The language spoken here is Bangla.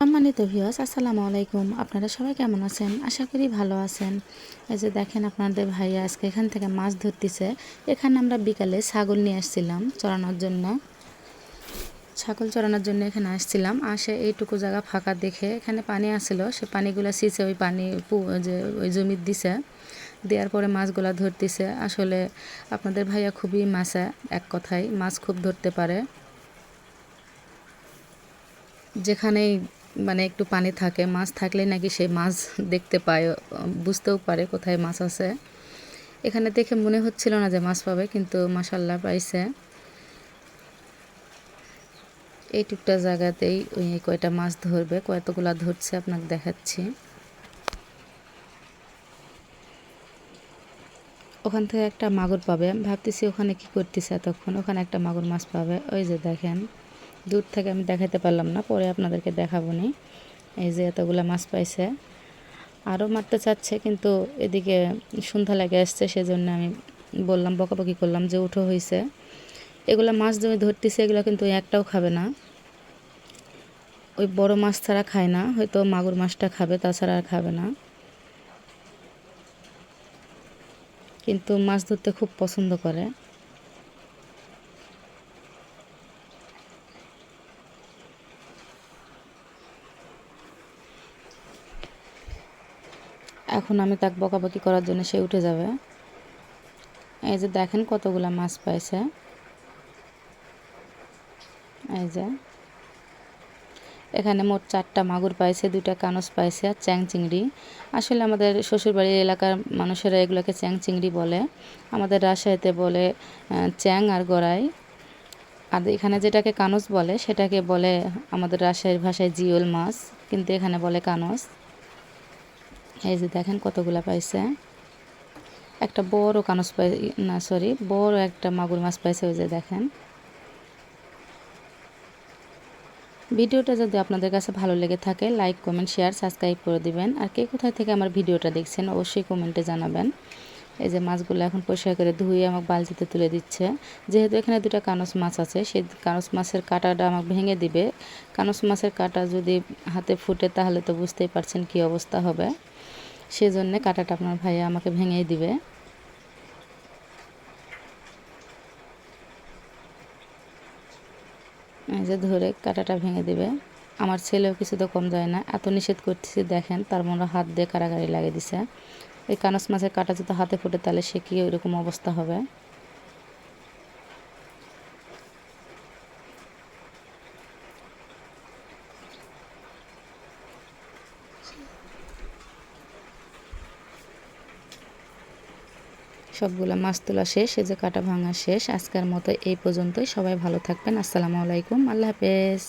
সম্মানিত ভিউয়ার্স, আসসালামু আলাইকুম। আপনারা সবাই কেমন আছেন? আশা করি ভালো আছেন। এই যে দেখেন আপনাদের ভাইয়া আজকে এখান থেকে মাছ ধরতেছে। এখানে আমরা বিকালে ছাগল নিয়ে আসছিলাম চড়ানোর জন্য। ছাগল চড়ানোর জন্য এখানে আসছিলাম। আসে এইটুকু জায়গা ফাঁকা দেখে এখানে পানি আসছিল। সে পানিগুলো সিঁচে ওই পানি যে, ওই জমির দিছে। দেওয়ার পরে মাছগুলো ধরতেছে। আসলে আপনাদের ভাইয়া খুবই মাছা, এক কথায় মাছ খুব ধরতে পারে। যেখানেই মানে একটু পানি থাকে, মাছ থাকলে নাকি সে মাছ দেখতে পায়, বুঝতেও পারে কোথায় মাছ আছে। এখানে দেখে মনে হচ্ছিল না যে মাছ পাবে, কিন্তু মাসাল্লাহ পাইছে। এই টুকটা জায়গাতেই ওই কয়টা মাছ ধরবে, কয়তগুলা ধরছে আপনাকে দেখাচ্ছি। ওখান থেকে একটা মাগুর পাবে, ভাবতেছি ওখানে কি করতেছে এতক্ষণ, ওখানে একটা মাগুর মাছ পাবে। ওই যে দেখেন দূর থেকে আমি দেখাতে পারলাম না, পরে আপনাদেরকে দেখাবো নি। এই যে এতগুলা মাছ পাইছে। আরও মারতে চাচ্ছে, কিন্তু এদিকে সন্ধ্যা লেগে আসছে, সেজন্য আমি বললাম, বকাবকি করলাম যে উঠো হয়েছে এগুলো মাছ জমি ধরতেছে, এগুলো কিন্তু একটাও খাবে না। ওই বড় মাছ ছাড়া খায় না, হয়তো মাগুর মাছটা খাবে, তাছাড়া আর খাবে না। কিন্তু মাছ ধরতে খুব পছন্দ করে। এখন আমি তাক বকাবকি করার জন্য সে উঠে যাবে। এই যে দেখেন কতগুলা মাছ পাইছে। এই যে। এখানে মোট চারটা মাগুর পাইছে, দুইটা কানস পাইছে আর চ্যাং চিংড়ি আসলে আমাদের শ্বশুরবাড়ির এলাকার মানুষেরা এগুলোকে চ্যাং চিংড়ি বলে। আমাদের রাজশাহীতে বলে চ্যাং আর গড়াই। আর এখানে যেটাকে কানস বলে, সেটাকে বলে আমাদের রাজশাহীর ভাষায় জিওল মাছ, কিন্তু এখানে বলে কানস। এই যে দেখেন কতগুলা পাইছে। একটা বড় কানস পাই, না সরি বড় একটা মাগুর মাছ পাইছে ওই যে দেখেন। ভিডিওটা যদি আপনাদের কাছে ভালো লেগে থাকে লাইক কমেন্ট শেয়ার সাবস্ক্রাইব করে দিবেন। আর কে কোথায় থেকে আমার ভিডিওটা দেখছেন, অবশ্যই কমেন্টে জানাবেন। এই যে মাছগুলো এখন পরিষ্কার করে ধুয়ে আমাকে বালতিতে তুলে দিচ্ছে। যেহেতু এখানে দুটো কানস মাছ আছে, সেই কানস মাছের কাঁটাটা আমাকে ভেঙে দিবে। কানস মাছের কাঁটা যদি হাতে ফুটে তাহলে তো বুঝতেই পারছেন কি অবস্থা হবে। সেই সেজন্য কাঁটাটা আপনার ভাইয়া আমাকে ভেঙেই দিবে। এই যে ধরে কাঁটাটা ভেঙে দিবে। আমার ছেলেও কিছু তো কম যায় না। এত নিষেধ করতেছি, দেখেন, তার মনে হাত দিয়ে কারাগারি লাগিয়ে দিছে। এই কানস মাছের কাঁটা যদি হাতে ফুটে তাহলে সে কি ওইরকম অবস্থা হবে? সবগুলো মাছ তোলা শেষ, এই যে কাটা ভাঙা শেষ। আজকের মতো এই পর্যন্তই। সবাই ভালো থাকবেন। আসসালামু আলাইকুম। আল্লাহ হাফেজ।